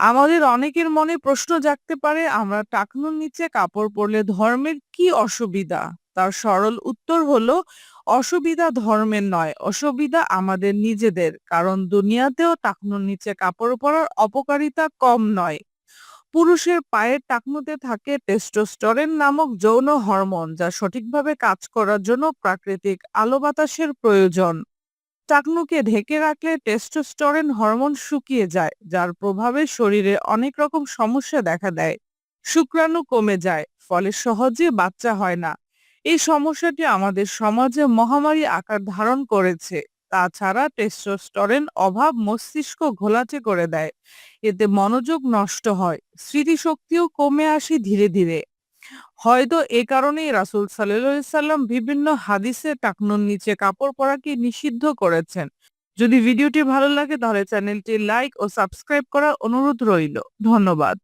আমাদের অনেকের মনে প্রশ্ন জাগতে পারে, আমরা টাকনুর নিচে কাপড় পরলে ধর্মের কি অসুবিধা? তার সরল উত্তর হলো, অসুবিধা ধর্মের নয়, অসুবিধা আমাদের নিজেদের, কারণ দুনিয়াতেও টাকনুর নিচে কাপড় পরার অপকারিতা কম নয়। পুরুষের পায়ের টাকনুতে থাকে টেস্টোস্টেরন নামক যৌন হরমোন, যা সঠিকভাবে কাজ করার জন্য প্রাকৃতিক আলো বাতাসের প্রয়োজন। টাকনুকে ঢেকে রাখলে টেস্টোস্টেরন হরমোন শুকিয়ে যায়, যার প্রভাবে শরীরে অনেক রকম সমস্যা দেখা দেয়। শুক্রাণু কমে যায়, ফলে সহজে বাচ্চা হয় না। এই সমস্যাটি আমাদের সমাজে মহামারী আকার ধারণ করেছে। তাছাড়া টেস্টোস্টেরন অভাব মস্তিষ্ক ঘোলাটে করে দেয়। এতে মনোযোগ নষ্ট হয়, স্মৃতিশক্তিও কমে আসে ধীরে ধীরে। হয়তো এ কারণেই রাসুল সাল্লাম বিভিন্ন হাদিসে টাকনুর নিচে কাপড় পরাকে নিষিদ্ধ করেছেন। যদি ভিডিওটি ভালো লাগে তাহলে চ্যানেলটি লাইক ও সাবস্ক্রাইব করার অনুরোধ রইল। ধন্যবাদ।